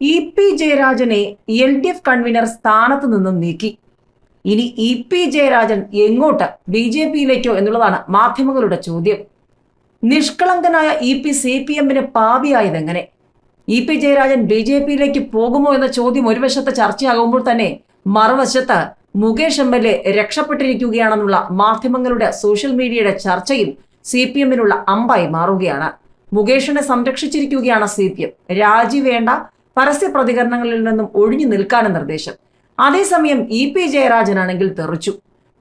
E P ജയരാജനെ L D F convener സ്ഥാനത്ത് നിന്നും നീക്കി. ഇനി ഇ പി ജയരാജൻ എങ്ങോട്ട് ബി ജെ പിയിലേക്കോ എന്നുള്ളതാണ് മാധ്യമങ്ങളുടെ ചോദ്യം. നിഷ്കളങ്കനായ ഇ പി സി പി എമ്മിന് പാപിയായതെങ്ങനെ E P Jayarajan B J പിയിലേക്ക് പോകുമോ എന്ന ചോദ്യം ഒരു വശത്ത് ചർച്ചയാകുമ്പോൾ തന്നെ മറുവശത്ത് മുകേഷ് എം എൽ എ രക്ഷപ്പെട്ടിരിക്കുകയാണെന്നുള്ള മാധ്യമങ്ങളുടെ സോഷ്യൽ മീഡിയയുടെ ചർച്ചയും സി പി എമ്മിനുള്ള അമ്പായി മാറുകയാണ്. മുകേഷിനെ സംരക്ഷിച്ചിരിക്കുകയാണ് സി പി എം. രാജി വേണ്ട പരസ്യ പ്രതികരണങ്ങളിൽ നിന്നും ഒഴിഞ്ഞു നിൽക്കാനും നിർദ്ദേശം. അതേസമയം ഇ പി ജയരാജനാണെങ്കിൽ തെറിച്ചു.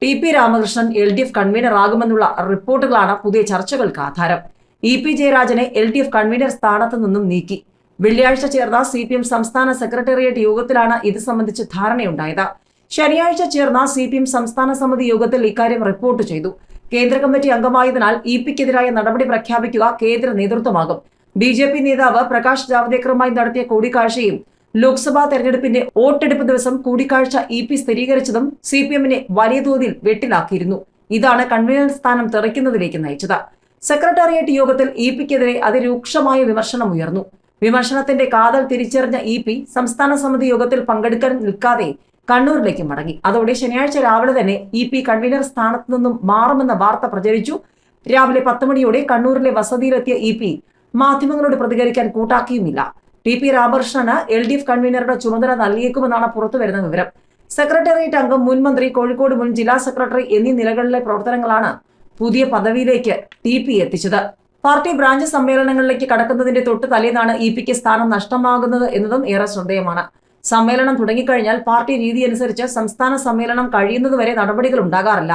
T P Ramakrishnan L D F convener ആകുമെന്നുള്ള റിപ്പോർട്ടുകളാണ് പുതിയ ചർച്ചകൾക്ക് ആധാരം. ഇ പി ജയരാജനെ എൽ ഡി എഫ് കൺവീനർ സ്ഥാനത്ത് നിന്നും നീക്കി. വെള്ളിയാഴ്ച ചേർന്ന സി പി എം സംസ്ഥാന സെക്രട്ടേറിയറ്റ് യോഗത്തിലാണ് ഇത് സംബന്ധിച്ച് ധാരണയുണ്ടായത്. ശനിയാഴ്ച ചേർന്ന സി പി എം സംസ്ഥാന സമിതി യോഗത്തിൽ ഇക്കാര്യം റിപ്പോർട്ട് ചെയ്തു. കേന്ദ്ര കമ്മിറ്റി അംഗമായതിനാൽ ഇ പിക്കെതിരായ നടപടി പ്രഖ്യാപിക്കുക കേന്ദ്ര നേതൃത്വമാകും. ബി ജെ പി നേതാവ് പ്രകാശ് ജാവ്ദേക്കറുമായി നടത്തിയ കൂടിക്കാഴ്ചയും ലോക്സഭാ തെരഞ്ഞെടുപ്പിന്റെ വോട്ടെടുപ്പ് ദിവസം കൂടിക്കാഴ്ച ഇ പി സ്ഥിരീകരിച്ചതും സി പി എമ്മിനെ വലിയ തോതിൽ വെട്ടിലാക്കിയിരുന്നു. ഇതാണ് കൺവീനർ സ്ഥാനം തെറിക്കുന്നതിലേക്ക് നയിച്ചത്. സെക്രട്ടേറിയറ്റ് യോഗത്തിൽ ഇ പിക്കെതിരെ അതിരൂക്ഷമായ വിമർശനം ഉയർന്നു. വിമർശനത്തിന്റെ കാതൽ തിരിച്ചറിഞ്ഞ ഇ പി സംസ്ഥാന സമിതി യോഗത്തിൽ പങ്കെടുക്കാൻ നിൽക്കാതെ കണ്ണൂരിലേക്ക് മടങ്ങി. അതോടെ ശനിയാഴ്ച രാവിലെ തന്നെ ഇ പി കൺവീനർ സ്ഥാനത്ത് നിന്നും മാറുമെന്ന വാർത്ത പ്രചരിച്ചു. രാവിലെ പത്ത് മണിയോടെ കണ്ണൂരിലെ വസതിയിലെത്തിയ ഇ പി മാധ്യമങ്ങളോട് പ്രതികരിക്കാൻ കൂട്ടാക്കിയുമില്ല. ടി പി രാമകൃഷ്ണന് എൽ ഡി എഫ് കൺവീനറുടെ ചുമതല നൽകിയേക്കുമെന്നാണ് പുറത്തുവരുന്ന വിവരം. സെക്രട്ടേറിയറ്റ് അംഗം മുൻ മന്ത്രി കോഴിക്കോട് മുൻ ജില്ലാ സെക്രട്ടറി എന്നീ നിലകളിലെ പ്രവർത്തനങ്ങളാണ് പുതിയ പദവിയിലേക്ക് ടി പി എത്തിച്ചത്. പാർട്ടി ബ്രാഞ്ച് സമ്മേളനങ്ങളിലേക്ക് കടക്കുന്നതിന്റെ തൊട്ട് തലേന്നാണ് ഇ പിക്ക് സ്ഥാനം നഷ്ടമാകുന്നത് എന്നതും ഏറെ ശ്രദ്ധേയമാണ്. സമ്മേളനം തുടങ്ങിക്കഴിഞ്ഞാൽ പാർട്ടി രീതി അനുസരിച്ച് സംസ്ഥാന സമ്മേളനം കഴിയുന്നതുവരെ നടപടികൾ ഉണ്ടാകാറില്ല.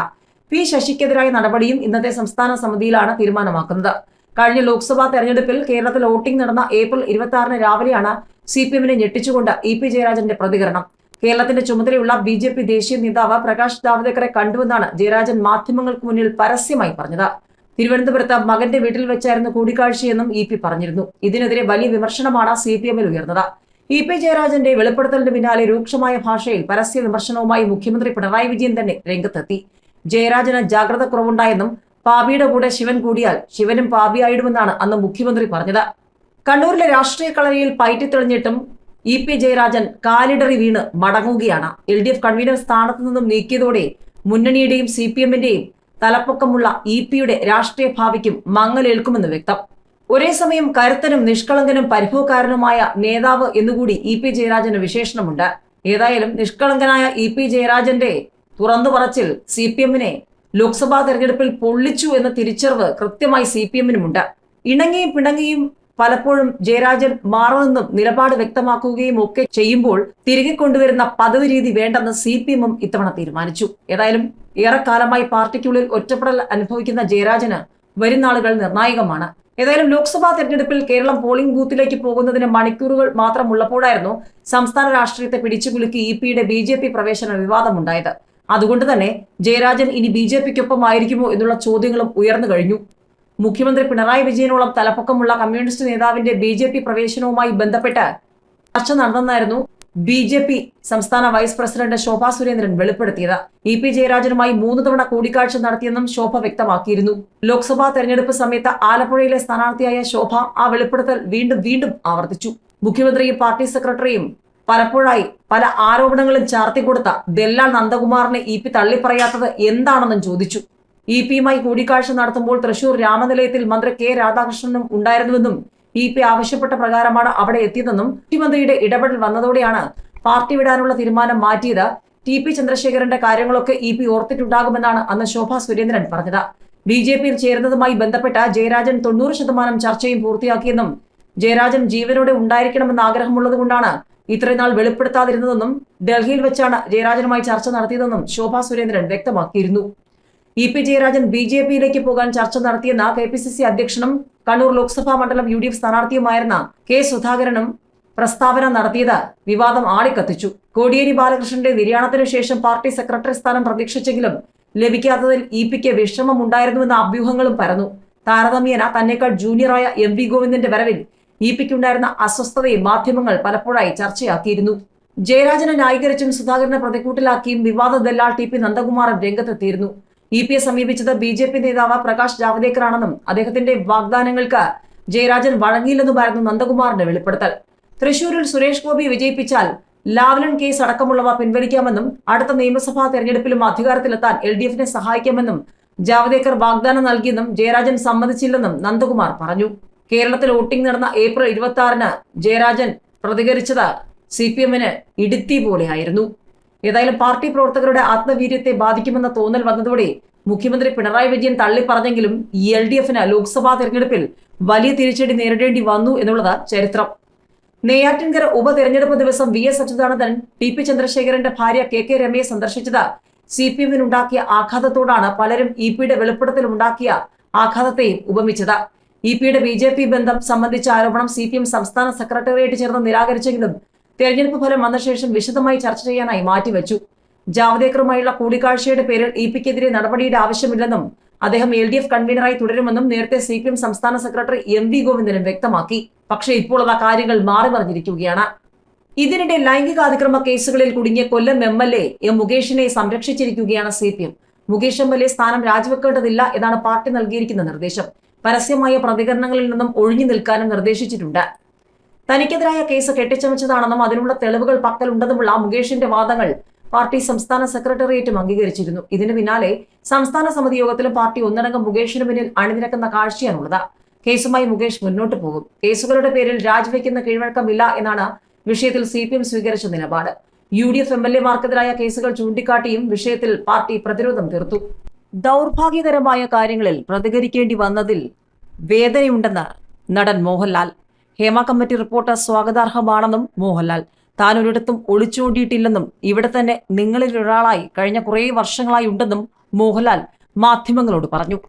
പി ശശിക്കെതിരായ നടപടിയും ഇന്നത്തെ സംസ്ഥാന സമിതിയിലാണ് തീരുമാനമാക്കുന്നത്. കഴിഞ്ഞ ലോക്സഭാ തെരഞ്ഞെടുപ്പിൽ കേരളത്തിൽ വോട്ടിംഗ് നടന്ന ഏപ്രിൽ ഇരുപത്തി ആറിന് രാവിലെയാണ് സി പി എമ്മിനെ ഞെട്ടിച്ചുകൊണ്ട് ഇ പി ജയരാജന്റെ പ്രതികരണം. കേരളത്തിന്റെ ചുമതലയുള്ള ബി ജെ പി ദേശീയ നേതാവ് പ്രകാശ് ജാവ്ദേക്കറെ കണ്ടുവെന്നാണ് ജയരാജൻ മാധ്യമങ്ങൾക്ക് മുന്നിൽ പരസ്യമായി പറഞ്ഞത്. തിരുവനന്തപുരത്ത് മകന്റെ വീട്ടിൽ വെച്ചായിരുന്നു കൂടിക്കാഴ്ചയെന്നും ഇ പി പറഞ്ഞിരുന്നു. ഇതിനെതിരെ വലിയ വിമർശനമാണ് സി പി എമ്മിൽ ഉയർന്നത്. ഇ പി ജയരാജന്റെ വെളിപ്പെടുത്തലിന് പിന്നാലെ രൂക്ഷമായ ഭാഷയിൽ പരസ്യ വിമർശനവുമായി മുഖ്യമന്ത്രി പിണറായി വിജയൻ തന്നെ രംഗത്തെത്തി. ജയരാജന് ജാഗ്രത കുറവുണ്ടായെന്നും പാപിയുടെ കൂടെ ശിവൻ കൂടിയാൽ ശിവനും പാപിയായിടുമെന്നാണ് അന്ന് മുഖ്യമന്ത്രി പറഞ്ഞത്. കണ്ണൂരിലെ രാഷ്ട്രീയ കളരിയിൽ പയറ്റിത്തെളിഞ്ഞിട്ടും ഇ പി ജയരാജൻ കാലിടറി വീണ് മടങ്ങുകയാണ്. എൽ ഡി എഫ് കൺവീനർ സ്ഥാനത്ത് നിന്നും നീക്കിയതോടെ മുന്നണിയുടെയും സി പി എമ്മിന്റെയും തലപ്പൊക്കമുള്ള ഇ പിയുടെ രാഷ്ട്രീയ ഭാവിക്കും മങ്ങലേൽക്കുമെന്ന് വ്യക്തം. ഒരേ സമയം കരുത്തനും നിഷ്കളങ്കനും പരിഭവക്കാരനുമായ നേതാവ് എന്നുകൂടി ഇ പി ജയരാജന് വിശേഷണമുണ്ട്. ഏതായാലും നിഷ്കളങ്കനായ ഇ പി ജയരാജന്റെ തുറന്നു പറച്ചിൽ സി പി എമ്മിനെ ലോക്സഭാ തെരഞ്ഞെടുപ്പിൽ പൊള്ളിച്ചു എന്ന തിരിച്ചറിവ് കൃത്യമായി സി പി എമ്മിനുമുണ്ട്. ഇണങ്ങിയും പിണങ്ങിയും പലപ്പോഴും ജയരാജൻ മാറുമെന്നും നിലപാട് വ്യക്തമാക്കുകയും ഒക്കെ ചെയ്യുമ്പോൾ തിരികെ കൊണ്ടുവരുന്ന പദവി രീതി വേണ്ടെന്ന് സി പി എമ്മും ഇത്തവണ തീരുമാനിച്ചു. ഏതായാലും ഏറെക്കാലമായി പാർട്ടിക്കുള്ളിൽ ഒറ്റപ്പെടൽ അനുഭവിക്കുന്ന ജയരാജന് വരും നാളുകൾ നിർണായകമാണ്. ഏതായാലും ലോക്സഭാ തെരഞ്ഞെടുപ്പിൽ കേരളം പോളിംഗ് ബൂത്തിലേക്ക് പോകുന്നതിന് മണിക്കൂറുകൾ മാത്രമുള്ളപ്പോഴായിരുന്നു സംസ്ഥാന രാഷ്ട്രീയത്തെ പിടിച്ചുകുലുക്കി ഇ പിയുടെ ബി ജെ പി പ്രവേശന വിവാദമുണ്ടായത്. അതുകൊണ്ട് തന്നെ ജയരാജൻ ഇനി ബി ജെ പിക്കൊപ്പം ആയിരിക്കുമോ എന്നുള്ള ചോദ്യങ്ങളും ഉയർന്നു കഴിഞ്ഞു. മുഖ്യമന്ത്രി പിണറായി വിജയനോളം തലപ്പൊക്കമുള്ള കമ്മ്യൂണിസ്റ്റ് നേതാവിന്റെ ബി ജെ പി പ്രവേശനവുമായി ബന്ധപ്പെട്ട് ചർച്ച നടന്നെന്നായിരുന്നു ബി ജെ പി സംസ്ഥാന വൈസ് പ്രസിഡന്റ് ശോഭ സുരേന്ദ്രൻ വെളിപ്പെടുത്തിയത്. ഇ പി ജയരാജനുമായി മൂന്ന് തവണ കൂടിക്കാഴ്ച നടത്തിയെന്നും ശോഭ വ്യക്തമാക്കിയിരുന്നു. ലോക്സഭാ തെരഞ്ഞെടുപ്പ് സമയത്ത് ആലപ്പുഴയിലെ സ്ഥാനാർത്ഥിയായ ശോഭ ആ വെളിപ്പെടുത്തൽ വീണ്ടും വീണ്ടും ആവർത്തിച്ചു. മുഖ്യമന്ത്രിയും പാർട്ടി സെക്രട്ടറിയും പലപ്പോഴായി പല ആരോപണങ്ങളും ചാർത്തിക്കൊടുത്ത ദല്ലാൽ നന്ദകുമാറിനെ ഇ പി തള്ളിപ്പറയാത്തത് എന്താണെന്നും ചോദിച്ചു. ഇ പിയുമായി കൂടിക്കാഴ്ച നടത്തുമ്പോൾ തൃശൂർ രാമനിലയത്തിൽ മന്ത്രി കെ രാധാകൃഷ്ണനും ഉണ്ടായിരുന്നുവെന്നും ഇ പി ആവശ്യപ്പെട്ട പ്രകാരമാണ് അവിടെ എത്തിയതെന്നും മുഖ്യമന്ത്രിയുടെ ഇടപെടൽ വന്നതോടെയാണ് പാർട്ടി വിടാനുള്ള തീരുമാനം മാറ്റിയത്. ടി പി ചന്ദ്രശേഖരന്റെ കാര്യങ്ങളൊക്കെ ഇ പി ഓർത്തിട്ടുണ്ടാകുമെന്നാണ് അന്ന് ശോഭാ സുരേന്ദ്രൻ പറഞ്ഞത്. ബി ജെ പിയിൽ ചേരുന്നതുമായി ബന്ധപ്പെട്ട ജയരാജൻ തൊണ്ണൂറ് ശതമാനം ചർച്ചയും പൂർത്തിയാക്കിയെന്നും ജയരാജൻ ജീവനോടെ ഉണ്ടായിരിക്കണമെന്ന് ആഗ്രഹമുള്ളതുകൊണ്ടാണ് ഇത്രയും നാൾ വെളിപ്പെടുത്താതിരുന്നതെന്നും ഡൽഹിയിൽ വെച്ചാണ് ജയരാജനുമായി ചർച്ച നടത്തിയതെന്നും ശോഭാ സുരേന്ദ്രൻ വ്യക്തമാക്കിയിരുന്നു. E P Jayarajan B J പിയിലേക്ക് പോകാൻ ചർച്ച നടത്തിയെന്ന കെ പി സി സി അധ്യക്ഷനും കണ്ണൂർ ലോക്സഭാ മണ്ഡലം യു ഡി എഫ് സ്ഥാനാർത്ഥിയുമായിരുന്ന കെ സുധാകരനും പ്രസ്താവന നടത്തിയത് വിവാദം ആളിക്കത്തിച്ചു. കോടിയേരി ബാലകൃഷ്ണന്റെ നിര്യാണത്തിനു ശേഷം പാർട്ടി സെക്രട്ടറി സ്ഥാനം പ്രതീക്ഷിച്ചെങ്കിലും ലഭിക്കാത്തതിൽ ഇ പിക്ക് വിഷമമുണ്ടായിരുന്നുവെന്ന അഭ്യൂഹങ്ങളും പരന്നു. താരതമ്യേന തന്നെക്കാൾ ജൂനിയറായ എം വി ഗോവിന്ദന്റെ വരവിൽ ഇ പിക്കുണ്ടായിരുന്ന അസ്വസ്ഥതയെ മാധ്യമങ്ങൾ പലപ്പോഴായി ചർച്ചയാക്കിയിരുന്നു. ജയരാജനെ ന്യായീകരിച്ചും സുധാകരനെ പ്രതിക്കൂട്ടിലാക്കിയും വിവാദ ദല്ലാൾ ടി പി നന്ദകുമാറും രംഗത്തെത്തിയിരുന്നു. ഇ പിയെ സമീപിച്ചത് ബി ജെ പി നേതാവ് പ്രകാശ് ജാവ്ദേക്കറാണെന്നും അദ്ദേഹത്തിന്റെ വാഗ്ദാനങ്ങൾക്ക് ജയരാജൻ വഴങ്ങിയില്ലെന്നുമായിരുന്നു നന്ദകുമാറിന്റെ വെളിപ്പെടുത്തൽ. തൃശൂരിൽ സുരേഷ് ഗോപി വിജയിപ്പിച്ചാൽ ലാവ്ലൻ കേസ് അടക്കമുള്ളവ പിൻവലിക്കാമെന്നും അടുത്ത നിയമസഭാ തെരഞ്ഞെടുപ്പിലും അധികാരത്തിലെത്താൻ എൽ ഡി എഫിനെ സഹായിക്കാമെന്നും ജാവദേക്കർ വാഗ്ദാനം നൽകിയെന്നും ജയരാജൻ സമ്മതിച്ചില്ലെന്നും നന്ദകുമാർ പറഞ്ഞു. കേരളത്തിൽ വോട്ടിംഗ് നടന്ന ഏപ്രിൽ ഇരുപത്തി ആറിന് ജയരാജൻ പ്രതികരിച്ചത് സി പി എമ്മിന് ഇടുത്തി പോലെയായിരുന്നു. ഏതായാലും പാർട്ടി പ്രവർത്തകരുടെ ആത്മവീര്യത്തെ ബാധിക്കുമെന്ന തോന്നൽ വന്നതോടെ മുഖ്യമന്ത്രി പിണറായി വിജയൻ തള്ളിപ്പറഞ്ഞെങ്കിലും എൽ ഡി എഫിന് ലോക്സഭാ തെരഞ്ഞെടുപ്പിൽ വലിയ തിരിച്ചടി നേരിടേണ്ടി വന്നു എന്നുള്ളത് ചരിത്രം. നെയ്യാറ്റിൻകര ഉപതെരഞ്ഞെടുപ്പ് ദിവസം V S Achuthanandan T P ചന്ദ്രശേഖരന്റെ ഭാര്യ കെ കെ രമയെ സന്ദർശിച്ചത് സി പി എമ്മിനുണ്ടാക്കിയ ആഘാതത്തോടാണ് പലരും ഇ പിയുടെ വെളിപ്പെടുത്തലുണ്ടാക്കിയ ആഘാതത്തെയും ഉപമിച്ചത്. ഇ പിയുടെ ബി ജെ പി ബന്ധം സംബന്ധിച്ച ആരോപണം സി പി എം സംസ്ഥാന സെക്രട്ടേറിയറ്റ് ചേർന്ന് നിരാകരിച്ചെങ്കിലും തെരഞ്ഞെടുപ്പ് ഫലം വന്ന ശേഷം വിശദമായി ചർച്ച ചെയ്യാനായി മാറ്റിവെച്ചു. ജാവദേക്കറുമായുള്ള കൂടിക്കാഴ്ചയുടെ പേരിൽ ഇ പിക്കെതിരെ നടപടിയുടെ ആവശ്യമില്ലെന്നും അദ്ദേഹം എൽ ഡി എഫ് കൺവീനറായി തുടരുമെന്നും നേരത്തെ സി പി എം സംസ്ഥാന സെക്രട്ടറി എം വി ഗോവിന്ദനും വ്യക്തമാക്കി. പക്ഷേ ഇപ്പോൾ ആ കാര്യങ്ങൾ മാറി മറിഞ്ഞിരിക്കുകയാണ് ഇതിനിടെ ലൈംഗികാതിക്രമ കേസുകളിൽ കുടുങ്ങിയ Kollam M L A M മുകേഷിനെ സംരക്ഷിച്ചിരിക്കുകയാണ് C P M. Mukesh M L A സ്ഥാനം രാജിവെക്കേണ്ടതില്ല എന്നാണ് പാർട്ടി നൽകിയിരിക്കുന്ന നിർദ്ദേശം. പരസ്യമായ പ്രതികരണങ്ങളിൽ നിന്നും ഒഴിഞ്ഞു നിൽക്കാനും നിർദ്ദേശിച്ചിട്ടുണ്ട്. തനിക്കെതിരായ കേസ് കെട്ടിച്ചമച്ചതാണെന്നും അതിനുള്ള തെളിവുകൾ പക്കലുണ്ടെന്നുമുള്ള മുകേഷിന്റെ വാദങ്ങൾ പാർട്ടി സംസ്ഥാന സെക്രട്ടേറിയറ്റും അംഗീകരിച്ചിരുന്നു. ഇതിനു പിന്നാലെ സംസ്ഥാന സമിതി യോഗത്തിലും പാർട്ടി ഒന്നടങ്കം മുകേഷിന് പിന്നിൽ അണിനിരക്കുന്ന കാഴ്ചയാണുള്ളത്. കേസുമായി മുകേഷ് മുന്നോട്ട് പോകും. കേസുകളുടെ പേരിൽ രാജിവെക്കുന്ന കീഴ്വഴക്കമില്ല എന്നാണ് വിഷയത്തിൽ സി പി എം സ്വീകരിച്ച നിലപാട്. U D F M L എമാർക്കെതിരായ കേസുകൾ ചൂണ്ടിക്കാട്ടിയും വിഷയത്തിൽ പാർട്ടി പ്രതിരോധം തീർത്തു. ദൗർഭാഗ്യകരമായ കാര്യങ്ങളിൽ പ്രതികരിക്കേണ്ടി വന്നതിൽ വേദനയുണ്ടെന്ന് നടൻ മോഹൻലാൽ. ഹേമ കമ്മിറ്റി റിപ്പോർട്ട് സ്വാഗതാർഹമാണെന്നും മോഹൻലാൽ. താൻ ഒരിടത്തും ഒളിച്ചോടിയിട്ടില്ലെന്നും ഇവിടെ തന്നെ നിങ്ങളിൽ ഒരാളായി കഴിഞ്ഞ കുറേ വർഷങ്ങളായി ഉണ്ടെന്നും മോഹൻലാൽ മാധ്യമങ്ങളോട് പറഞ്ഞു.